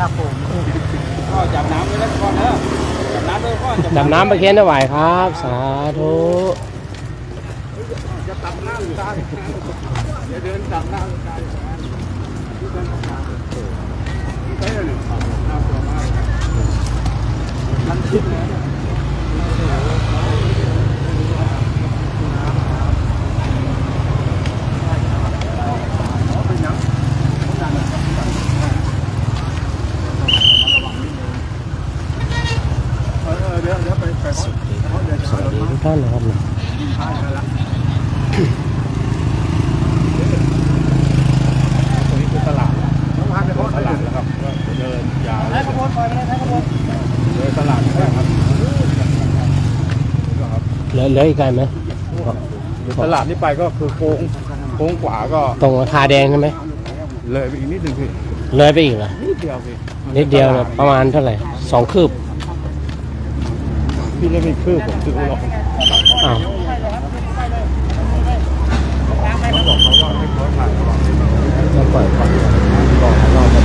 ครับผมก็จับน้ำไว้แล้วก่อนนะจับน้ำด้วยก่อนดำน้ำไปเค้นถวายครับ สาธุจะตับน้ำตายจะเดินตับน้ำตายไปเลยน้ำตัวมากมันชิดเลยเออเดี๋ยวเดี๋ยวไปไป สวัสดี ท่านนะครับตรงนี้คือตลาดตลาดแล้วครับก็เดินยาวเลยเดินตลาดนะครับเหลือเหลืออีกไกลไหมตลาดนี้ไปก็คือโค้งโค้งขวาก็ตรงราคาแดงใช่ไหมเลยไปอีกนิดหนึงพี่เลยไปอีกเหรอนิดเดียวพี่นิดเดียวประมาณเท่าไหร่สองคืบพี่แล้วมีคือผมซื้อหรอก อ้าวเขาบอกเขาว่าไม่ขอถ่ายก่อนก็ปล่อยก่อนบอกรอบแล้ว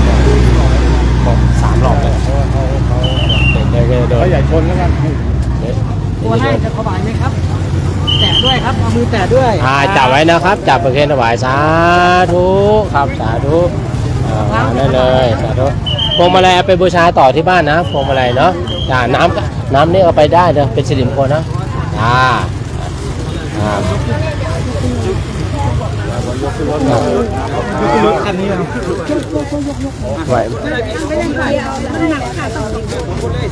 บอกสามรอบเลยเพราะว่าเขาเขาเดี๋ยวเดี๋ยวเดี๋ยวเขาเดี๋ยวใหญ่ชนแล้วกันตัวให้จะถวายไหมครับ แตะด้วยครับเอามือแตะด้วยอ่าจับไว้นะครับ จับไปเค้นถวายสาธุครับสาธุอ่าวางได้เลยสาธุพวงมาลัยเอาไปบูชาต่อที่บ้านนะพวงมาลัยเนาะจ้าน้ำก็น้ำนี่เอาไปได้เด้อเป็นสิริมงคลนะ อ่าอ่ารถคันนี้ครับไหว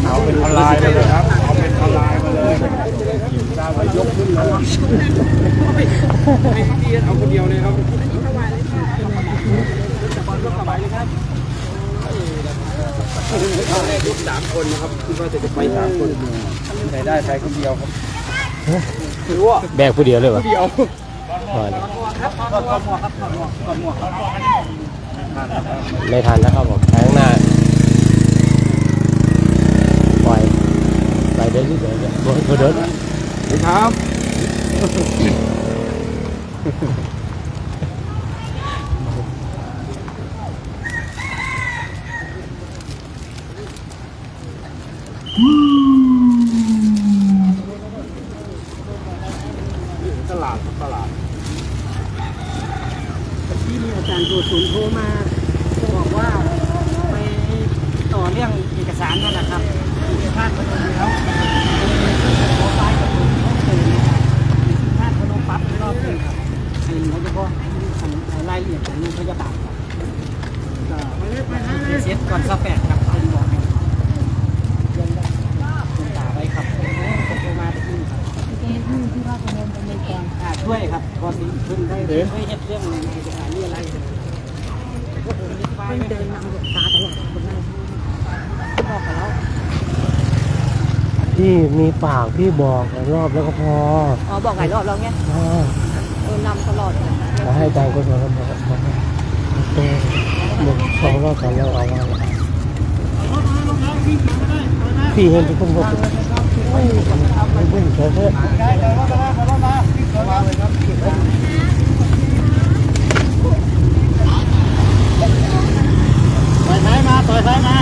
เอาเป็นออนไลน์มาเลยครับเอาเป็นออนไลน์มาเลยได้ไว้ยกขึ้นเลยให้พี่เอาคนเดียวเลยครับยกสามคนนะครับคิดว่าจะไปสามคนใครได้ใครคนเดียวครับ ไม่รู้อะแบกผู้เดียวเลยวะเดียวก่อนไม่ทันนะครับผมไปข้างหน้าปล่อยไปเดินที่เดินเดินเดินเดินครับตลาดตลาด ที่มี อาจารย์ตัวศูนย์โทรมาบอกว่าไปต่อเรื่องเอกสารนั่นแหละครับที่พลาดไปตรงนี้แล้วขอไฟกับผมเขาเตือนนะครับพลาดพนปั๊บอีกรอบนึงครับไอ้โดยเฉพาะรายละเอียดของโรงพยาบาลครับก็เซ็ตก่อนสักแปดครับเป็นบอกให้ยังได้คุณตาไว้ครับผมโทรมาที่นี่ครับ อ่า ช่วยครับพอสิขึ้นได้ช่วยเฮ็ดเรื่องเอกสารนี่อะไรพวกผมยึดไว้ไม่เดินนำตาตลอดคนนั้นบอกกันแล้วพี่มีปากพี่บอกหลายรอบแล้วก็พออ๋อบอกหลายรอบแล้วไงอ่าเออนำตลอดเลยแล้วให้อาจารย์ก็สอนบอกบอกว่าตัวหนึ่งสองรอบสามรอบเอาว่าพี่เห็นทุกคนบอก ต่อยซ้ายมาต่อยซ้ายมา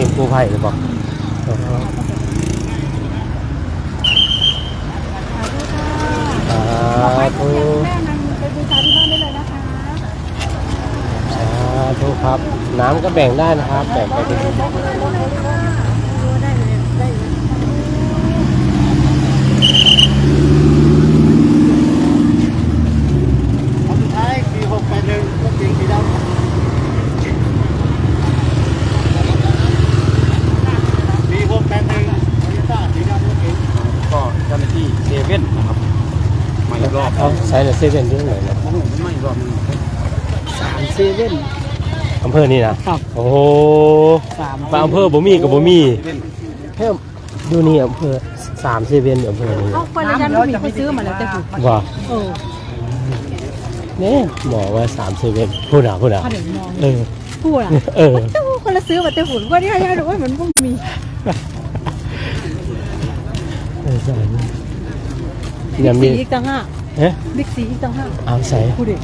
ทีมกู้ภัยหรือเปล่าสาธุสาธุครับ น้ำก็แบ่งได้นะครับ แบ่งไปเป็นที่กปหนึ่งก็จริงสีดำ ก็เจ้าหน้าที่เซเว่นนะครับมาอีกรอบเอาใช้แต่เซเว่นที่ไหนนะโอ้โหมันม่รอบนึงสามเซเว่น อำเภอนี่นะโอ้โหสามอำเภอบ่มีกับบ่มีเพิ่มดูนี่อำเภอสามเซเว่นอำเภอนี่เอาคนละยันมีคนซื้อมาแล้วจะถูกว่าเนี่ยบอกว่าสามเซเว่นพูดหนาพูดหนาเขาเด็กมองเออพูดอะเออ คนละซื้อมาแต่หุ่นว่าเนี่ยยายรู้ว่ามันบ่มี เออใช่บิ๊ยังกมีซีอีกต่างหากเอ๊ะบิ๊กซีอีกต่างหากเอาใส่พูดดิ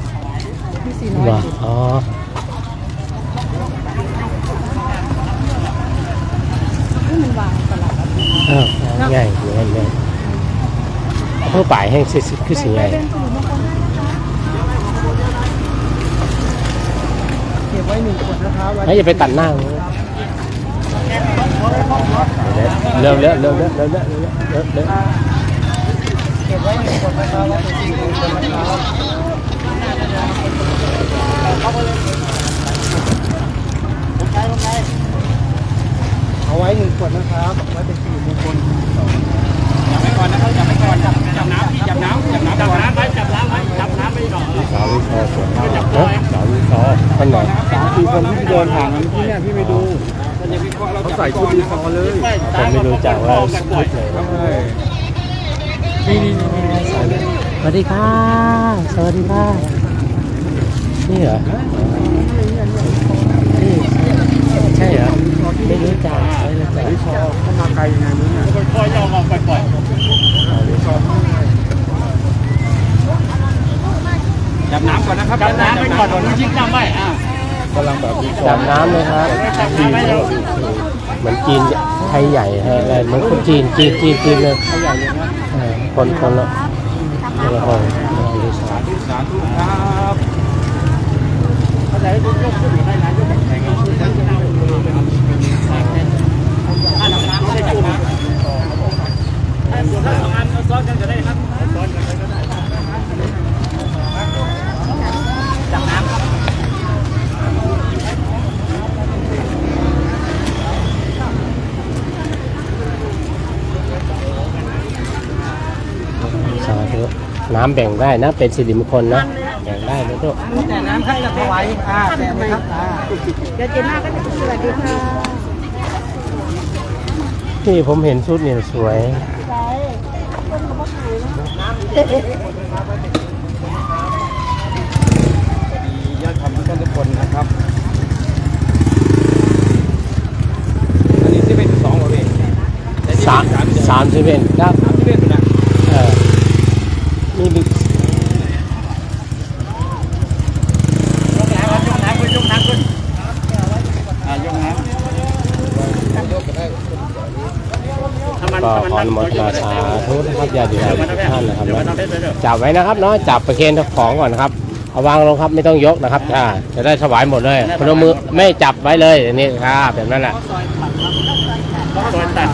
บิ๊กซีน้อยว่าอ๋อนี่มันวางตลาดเออง่ายง่ายง่ายอำเภอป่ายแห้งสิคือสิไงเก็บไว้หนึ่งขวดนะครับไว้ให้อย่าไปตัดหน้าเลย เร็วเร็วเร็วเร็วเร็วเร็วเร็วเร็วเก็บไว้หนึ่งขวดนะครับไว้เป็นสี่ขวดนะครับเอาไว้หนึ่งขวดนะครับไว้เป็นสี่มงคลจับไปก่อนนะครับจับไปก่อนจับจับน้ำพี่จับน้ำจับน้ำจับน้ำไว้จับน้ำไว้จับน้ำไว้ก่อนสาววิคอสวนจับตัวสาววิคออันไหนสามสี่คนที่เดินผ่านมันที่เนี่ยพี่ไม่ดู เขาใส่ชุดรีคอเลยผมไม่รู้จักว่าชุดไหนนี่นี่นี่นี่สวัสดีค่ะสวัสดีค่ะนี่เหรอนี่ใช่เหรอไม่รู้จักไม่รู้จักรีคอเขามาไกลยังไงมึงเนี่ยค่อยๆย่อมาปล่อยจับน้ำก่อนนะครับจับน้ำไปก่อนก่อนยิงน้ำไว้อ่า กำลังแบบรีคอจับน้ำเลยครับจับน้ำไว้เลยเหมือนจีนไทยใหญ่ฮะอะไรเหมือนคนจีนจีนจีนจีนเลยเออคนคนละคนละคนรีสอร์ทสาธุครับเขาจะให้ยกยกขึ้นได้นะยกแบบแข็งอะคือจะน้ำถ้าน้ำน้ำไม่ได้จุ่มนะถ้าส่วนถ้าสองอันซ้อนกันก็ได้ครับซ้อนกันก็ได้จับน้ำครับ สาธุ น้ำแบ่งได้นะ เป็นสิริมงคลนะ แบ่งได้นะทุกแต่น้ำข้างจะถวายอ่าแต่ไหมครับอ่าเดี๋ยวเจน่าก็จะสวัสดีค่ะที่ผมเห็นชุดเนี่ยสวยดีญาติธรรมทุกท่านทุกคนนะครับอันนี้ที่เป็นสองเหรอพี่สามสามสิบเอ็ดครับ สามที่เป็นนะ เออนี่บิ๊ก ยกน้ำครับยกน้ำขึ้นยกน้ำขึ้นอ่ายกน้ำถ้ามั นก็ถ้ามันขออนุโมทนาสาธุนะครับญาติโยมทุกท่านนะครับเดี๋ยวมันเนาะทำได้เลยเด้อจับไว้นะครับเนาะจับประเคนของก่อนนะครับเอาวางลงครับไม่ต้องยกนะครับอ่าจะได้ถวายหมดเลยพนมมือไม่จับไว้เลยอันนี้ครับแบบนั้นแหละซอยตัด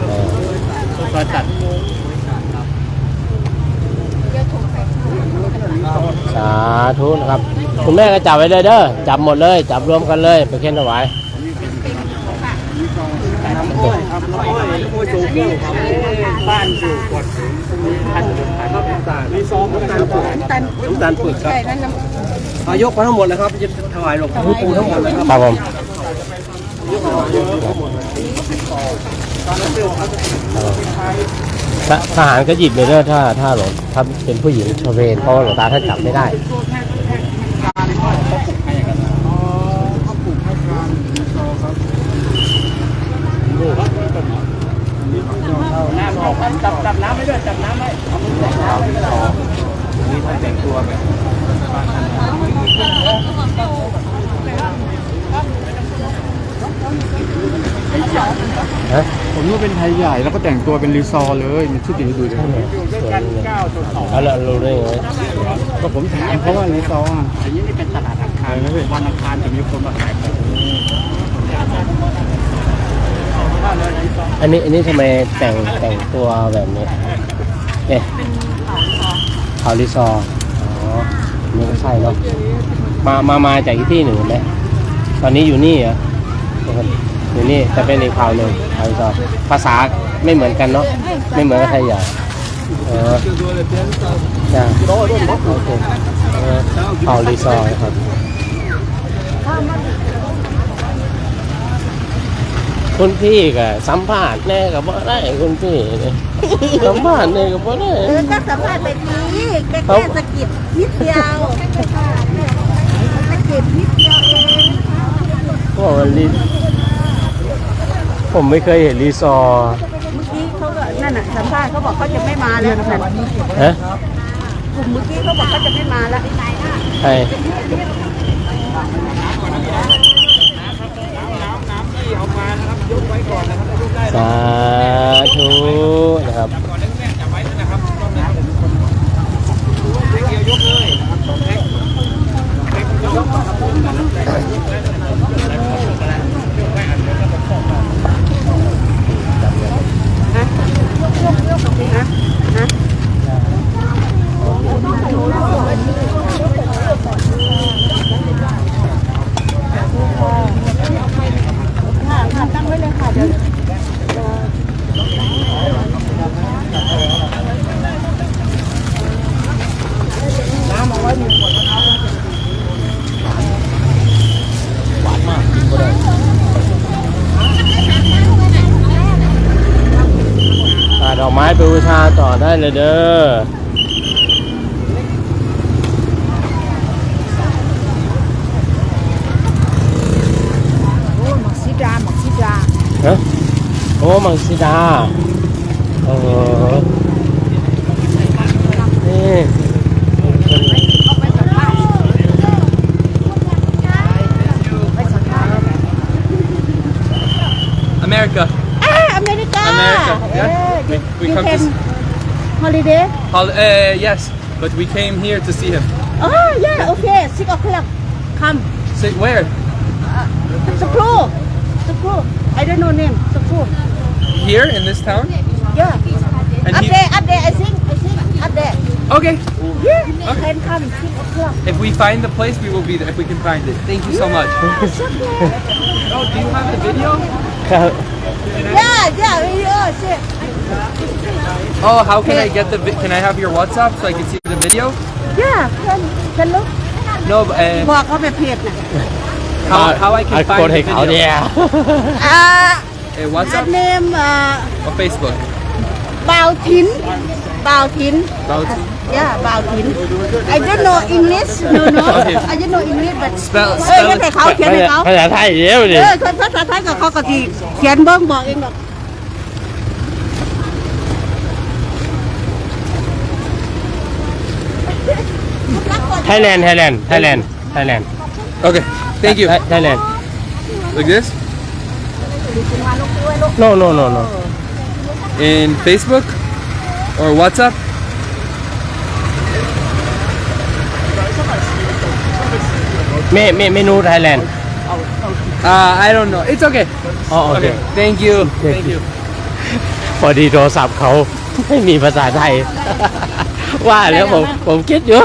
เออซอยตัดสาธุนะครับ คุณแม่ก็จับไว้เลยเด้อจับหมดเลย จับรวมกันเลยประเคนถวาย น้ำอ้อยครับน้อ้อยน้ำอ้อยสูงครับบ้านอยู่กดพันพันน้ำตาลมีซองน้ำตาลปึกตันน้ำตาลปึกครับอายกมาทั้งหมดเลยครับจะถวายหลวงปู่ปูทั้งหมดเลยครับครับผมทหารก็หยิบเลยเด้อถ้าถ้าหลวงถ้าเป็นผู้หญิงชเวรเพราะหลวงตาท่านจับไม่ได้น้ น้ำออกจับจับน้ำไม่ด้วยจับน้ำไว้นี่ท่านแต่งตัวแบบฮะผมก็เป็นไทยใหญ่แล้วก็แต่งตัวเป็นรีซอร์เลยมีชุดอดีดูดิใช่ไหมสวยเลยเก้าจุดสองเอารู้ได้ไงก็ผมถามเขาะว่ารีซอร์อะอันนี้นี่เป็นตลาดอังคารวันอังคารจะมีคนมาขายของ อันนี้อันนี้ทำไมแต่งแต่งตัวแบบนี้เนี่ยเขารีซอร์อ๋อนี่ก็ใช่เนาะมามามาจากอีกที่หนึ่งไหมตอนนี้อยู่นี่เหรออยู่นี่แต่เป็นอีกข่าวหนึ่งเขารีซอร์ภาษาไม่เหมือนกันเนาะไม่เหมือนกับไทยใหญ่เออจ้าโอเคเออเอารีสอร์ครับ คุณพี่ก็สัมภาษณ์แน่กับว่าได้คุณพี่เนี่ยสัมภาษณ์แน่กับว่าได้ เออก็สัมภาษณ์ไปทีแค่แค่สะกิดนิดเดียวสะกิดนิดเดียวเองบอกว่ารีผมไม่เคยเห็นรีสอร์ทเมื่อกี้เขาก็นั่นน่ะสัมภาษณ์เขาบอกเขาจะไม่มาแล้วนั่นฮะกลุ่มเมื่อกี้เขาบอกเขาจะไม่มาแล้วใช่ สาธุนะครับค่ะค่ะตั้งไว้เลยค่ะเดี๋ยว อ่าดอกไม้ไปบูชาต่อ ได้เลยเด้อโอ้หมักซิดาหมักซิดาฮะโอ้มังสิดาโอ้โหนี่เอาไปสัมภาษณ์ไปสัมภาษณ์ America. อ่าอเมริกา America, เอ yeah. อ We, we you come to. can s- holiday? Hol- uh, yes, but we came here to see him. Oh, yeah, okay. Six o'clock. Come. Say where? Sukru. Sukru. I don't know name. Sukru. Here in this town? Yeah. And up there, up there. I think, I think, up there. Okay. Yeah. You can come. Six o'clock. If we find the place, we will be there. If we can find it. Thank you so much. Yeah, it's okay. Oh, do you have the video? yeah, yeah. yeah, oh, sure. Oh, how can I get the? Vi- can I have your WhatsApp so I can see the video? yeah can can look No, but, uh, บอกเขาไปเพจน่ะ how, how I can อ่ะก find ดให้ the เขาเนี่ video? ย อ่า Uh, อัน WhatsApp เนมอ่า or Facebook? บ่าวถินบ่าวถิน About yeah บ่าวถิน I don't know English no no Okay. I don't know English but spell เอ้ย spell งั้นให้ it. เขาเขียนให้เขา ภาษาไทยเดี๋ยวดิ เออคนภาษาไทยกับเขาก็ทีเขียนเบิ้งบอกเองดอก แลนด์ Okay. Thank you. ไทยแลนด์ Like this? no no no no In Facebook or WhatsApp? เมเมเมนูไทยแลนด์ Uh, I don't know. It's okay. อ๋อโอเค Okay. Thank you. Thank you. พอดีโทรศัพท์เขาไม่มีภาษาไทย ว่าแล้วผมผมคิดอยู่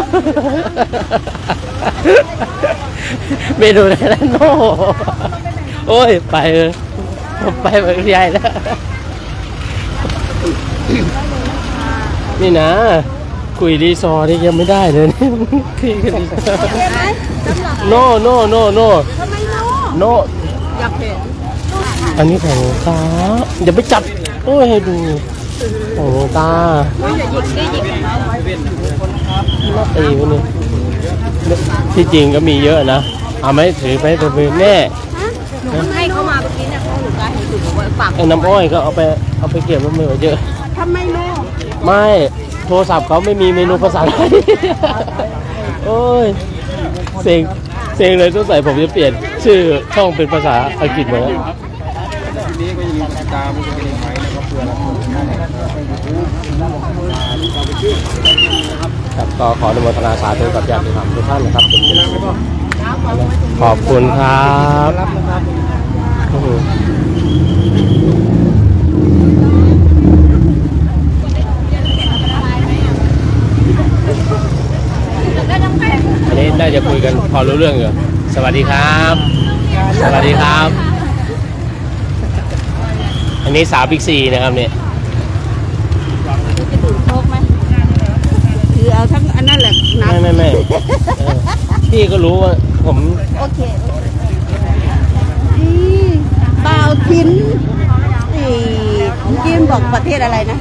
เมนูไทยแลนด์โน่โอ้ย ไปเออผมไปเมืองใหญ่แล้ว นี่นะ คุยรีซอร์นี่ยังไม่ได้เลยนี่คุยกันรีซอร์เห็นไหมสำหรับโนโนโนโนทำไมโนโนอยากเห็นอันนี้ของหลวงตาอย่าไปจับ โอ้ยให้ดู ของหลวงตาน่าตีวะเนี่ยที่จริงก็มีเยอะนะเอาไหมถือไปถือไปแน่ให้เขามาเมื่อกี้เนี่ยเขาหนูกาเห็นถูกบอกว่าฝากไอ้น้ำอ้อยก็เอาไปเอาไปเก็บแล้วมือเยอะทำไมโนไม่โทรศัพท์เขาไม่มีเมนูภาษาไทยโอ้ยเซ็งเซ็งเลยต้องใส่ผมจะเปลี่ยน ชื่อช่องเป็นภาษาอังกฤษหมดแล้ว ตามันจะเป็นไงนะครับเพื่อรับชมได้ก็ขออนุโมทนาสาธุกับญาติธรรมทุกท่านนะครับเป็นเป็นขอบคุณครับอันนี้น่าจะคุยกันพอรู้เรื่องอยู่สวัสดีครับ สวัสดีครับ นนี้สาวบิ๊กซีนะครับเนี่ยจะดื่มโค้กไหมไม่ไม่ไม่เออพี่ก็รู้ว่าผมโอเคนี่บ่าวทินนี่ยิมบอกประเทศอะไรนะ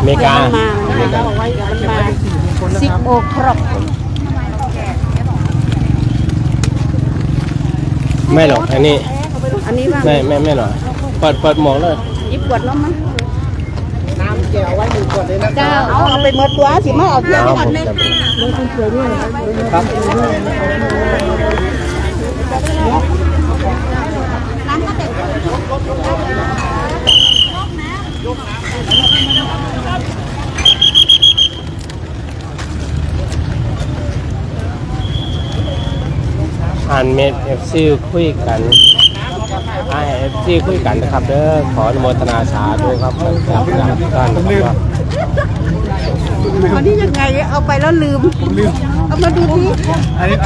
อเมริกามันมาอเมริกาบอกว่ามันมาซิกโอครอกไม่หรอกอันนี้อันนี้ว่าไม่ไม่ไม่หรอกเปิดเปิดหมวกเลยยิบขวดแล้วมั้งน้ำแก้วไว้หนึ่งขวดเลยนะเจ้าเอาเอาไปหมดตัวสิมาเอาเที่ยวเอาไปผกันมเลยจะครับน้ำก็เต็มอ่านเมดเอฟซีคุยกัน อ่าเอฟซีคุยกันนะครับเด้อขออนุโมทนาสาธุครับจากจากทุกท่านนะครับวันนี้ยังไงเอาไปแล้วลืม เอามาดูที่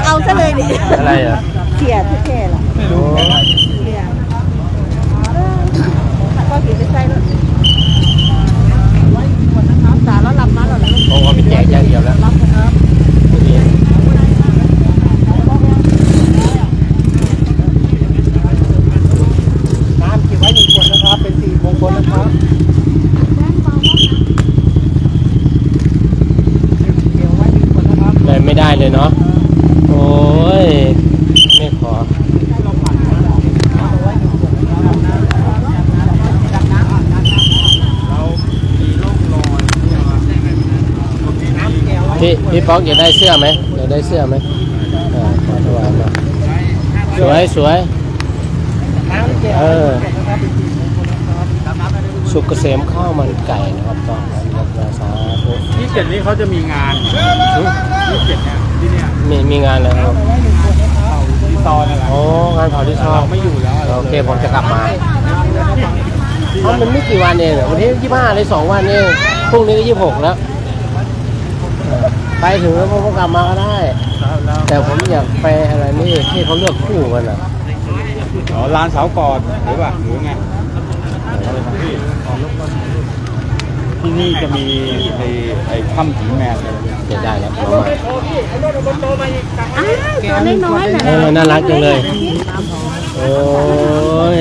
เอาซะเลยดิอะไรอะเสียทุกแค่ละ โอ้ เสียก็เสียไปใส่แล้วน้ำตาแล้วลำมาแล้วเหรอ โหเอาไปแจกอย่างเดียวแล้วไม่ดี น้ำเก็บไว้หนึ่งขวดนะครับ เป็นสี่มงคลนะครับเก็บไว้หนึ่งขวดนะครับ เลยไม่ได้ เลยเนาะ โอ้ย ไม่ขอ พี่พี่ป๊อกอยากได้เสื้อไหมอยากได้เสื้อไหมอ่าขอถวายมาสวยสวยน้ำเก็บเอไว้อนะครับเป็นสี่มงคลนะครับตามน้ำได้ด้วยสุกเกษมข้าวมันไก่นะครับต้องรับราสาธุ ที่เจ็ดนี้เขาจะมีงานที่เจ็ดเนี่ยที่เนี่ย มีมีงานอะไรครับที่ซอยนั่นแหละโอ้งานเผาที่ชอบไม่อยู่แล้วโอเคผมจะกลับมาเพราะมันไม่กี่วันเองอะวันนี้ยี่ห้าเลยสองวันเองพรุ่งนี้ก็ยี่หกแล้วเออไปถึงแล้วผมก็กลับมาก็ได้ แต่ผมอยากไปอะไรนี่ที่เขาเลือกคู่กันอะอ๋อลานเสากอดหรือว่าหรือไงที่นี่จะมีไอ้ไอ้ถ้ำผีแมนเลย เสียได้แล้วผมมาอ้าวตัวน้อยๆน่ะเออน่ารักจังเลย โอ้ย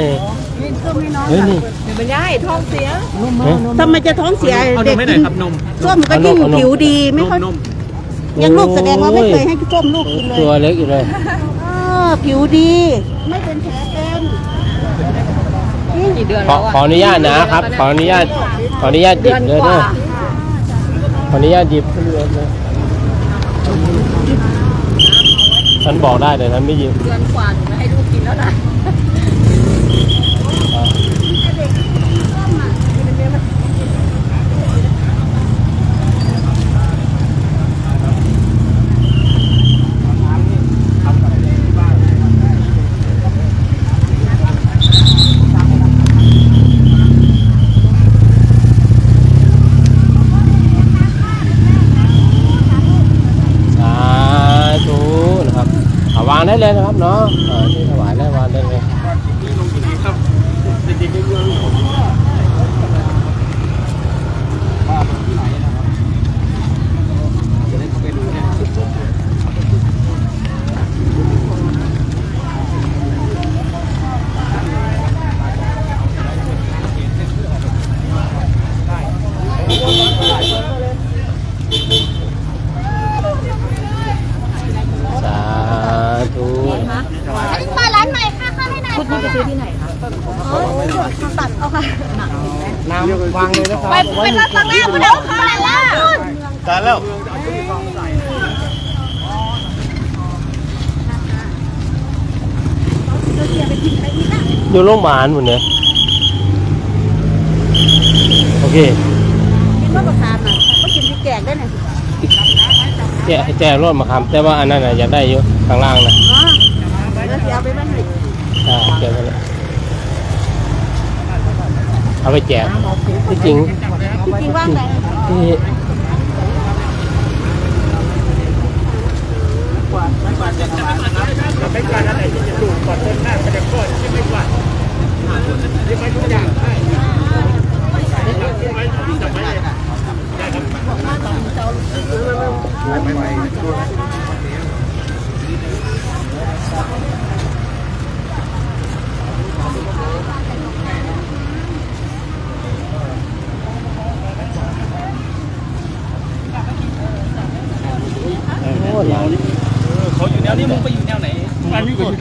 เฮ้ยนี่มันย่ายท้องเสียเฮ้ยทำไมจะท้องเสียเอานเด็กมให้หน่กิอยนครับนมส้มก็ยิ่งผิวดีไม่ค่อยนมยังลูกแสดงว่าไม่เคยให้ส้มลูกกินเลยตัวเล็กอยู่เลย อ้อผิวดี ไม่เป็นแผลเป็นกี่เดือนขอขออนุญาตนะครับ ขออนุญาตขออนุญาตหยิบเลยเด้อ ขออนุญาตหยิบขึ้นเลยนะฉันบอกได้แต่ฉันไม่หยิบ เดือนกว่าหนูไม่ให้ลูกกินแล้วนะ สาธุนะครับ เอาวางได้เลยนะครับเนาะเออที่ถวายได้วางได้เลย สาธุ มาร้านใหม่ค่ะเข้าให้หน่อย ชุดนี้ไปซื้อที่ไหนคะอ๋อตัดเอาค่ะน้ำวางเลยนะครับไปไปรับฟังหน้าคุณเดี๋ยวค่ะแล้วตายแล้วอยู่โรงพยาบาลหมดเนี่ยโอเคกินว่าประทานอะก็กินที่แกงได้ไหน่อยแจกแจกรถมาครับแต่ว่าอันนั้นน่ะอยากได้อยู่ข้างล่างนะอ๋อแล้วเอาไปบ้านไหน อ่าแจกไปเลยเอาไปแจกที่จริงจริงว่างไหนที่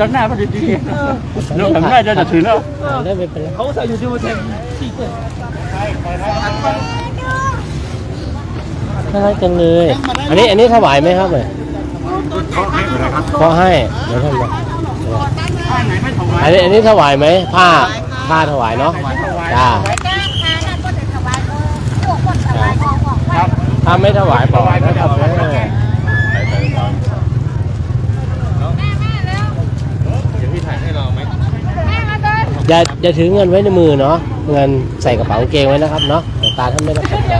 ตั้งหน้าพอดีทีน้องทำหน้าจะจะถึงแล้วเอาได้ไม่เป็นไรเขาใส่อยู่ที่มันเต็มน่ารักจังเลย อันนี้อันนี้ถวายไหมครับเนี่ยขอให้เดี๋ยวท่านบอกอันนี้อันนี้ถวายไหมผ้าผ้าถวายเนาะจ้าจ้างค่ะนั่นก็จะถวายโอ้คนถวายของของไว้ถ้าไม่ถวายบอกนะครับเออ เดี๋ยวพี่ถ่ายให้เราไหม อย่าอย่าถือเงินไว้ในมือเนาะเงินใส่กระเป๋ากางเกงไว้นะครับเนาะตาท่านไม่รับผิดได้